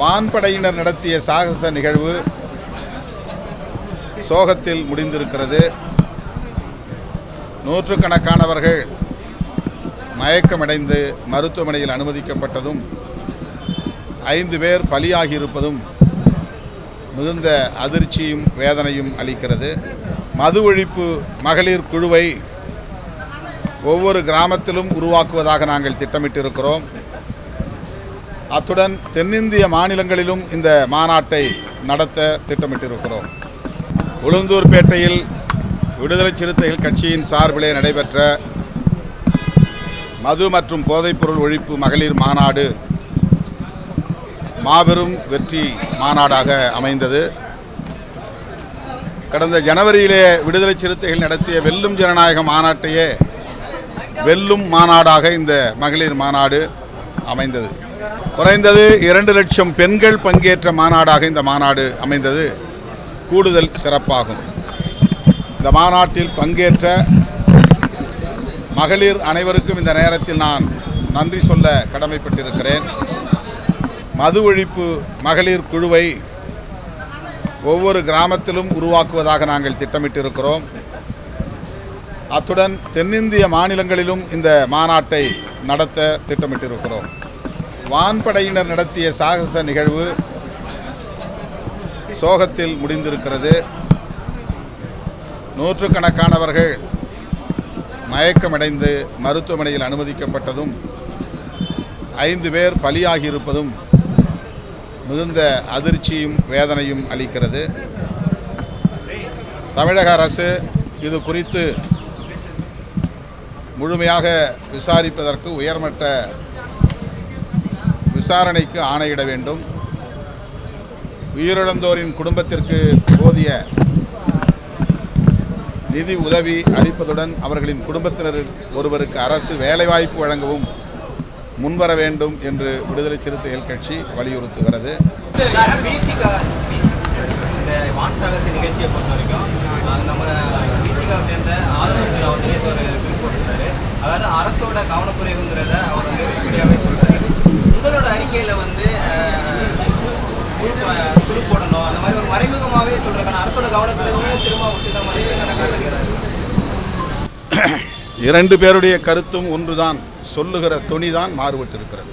வான்படையினர் நடத்திய சாகச நிகழ்வு சோகத்தில் முடிந்திருக்கிறது. நூற்றுக்கணக்கானவர்கள் மயக்கமடைந்து மருத்துவமனையில் அனுமதிக்கப்பட்டதும் ஐந்து பேர் பலியாகியிருப்பதும் மிகுந்த அதிர்ச்சியும் வேதனையும் அளிக்கிறது. மது ஒழிப்பு மகளிர் குழுவை ஒவ்வொரு கிராமத்திலும் உருவாக்குவதாக நாங்கள் திட்டமிட்டிருக்கிறோம். அத்துடன் தென்னிந்திய மாநிலங்களிலும் இந்த மாநாட்டை நடத்த திட்டமிட்டிருக்கிறோம். உளுந்தூர்பேட்டையில் விடுதலை சிறுத்தைகள் கட்சியின் சார்பிலே நடைபெற்ற மது மற்றும் போதைப்பொருள் ஒழிப்பு மகளிர் மாநாடு மாபெரும் வெற்றி மாநாடாக அமைந்தது. கடந்த ஜனவரியிலே விடுதலை சிறுத்தைகள் நடத்திய வெல்லும் ஜனநாயக மாநாட்டையே வெல்லும் மாநாடாக இந்த மகளிர் மாநாடு அமைந்தது. குறைந்தது இரண்டு லட்சம் பெண்கள் பங்கேற்ற மாநாடாக இந்த மாநாடு அமைந்தது. கூடுதல் சிறப்பாகும். இந்த மாநாட்டில் பங்கேற்ற மகளிர் அனைவருக்கும் இந்த நேரத்தில் நான் நன்றி சொல்ல கடமைப்பட்டிருக்கிறேன். மது ஒழிப்பு மகளிர் குழுவை ஒவ்வொரு கிராமத்திலும் உருவாக்குவதாக நாங்கள் திட்டமிட்டிருக்கிறோம். அத்துடன் தென்னிந்திய மாநிலங்களிலும் இந்த மாநாட்டை நடத்த திட்டமிட்டிருக்கிறோம். வான்படையினர் நடத்திய சாகச நிகழ்வு சோகத்தில் முடிந்திருக்கிறது. நூற்றுக்கணக்கானவர்கள் மயக்கமடைந்து மருத்துவமனையில் அனுமதிக்கப்பட்டதும் ஐந்து பேர் பலியாகியிருப்பதும் மிகுந்த அதிர்ச்சியும் வேதனையும் அளிக்கிறது. தமிழக அரசு இது குறித்து முழுமையாக விசாரிப்பதற்கு உயர்மட்ட விசாரணைக்கு ஆணையிட வேண்டும். உயிரிழந்தோரின் குடும்பத்திற்கு போதிய நிதி உதவி அளிப்பதுடன் அவர்களின் குடும்பத்தினர் ஒருவருக்கு அரசு வேலைவாய்ப்பு வழங்கவும் முன்வர வேண்டும் என்று விடுதலை சிறுத்தைகள் கட்சி வலியுறுத்துகிறது. வான் நிகழ்ச்சியை சேர்ந்த ஆதரவு அதாவது அரசோட கவனக்குறைவுங்கிறத அவர் வந்து வெளிப்படையாகவே வந்து அஹ், குழு போடணும். அந்த மாதிரி ஒரு மறைமுகமாகவே சொல்றதுக்கான அரசோட கவனத்திலுமே திரும்ப ஒட்டுக்க மாதிரி இரண்டு பேருடைய கருத்தும் ஒன்றுதான். சொல்லுகிற துணிதான் மாறுபட்டிருக்கிறது.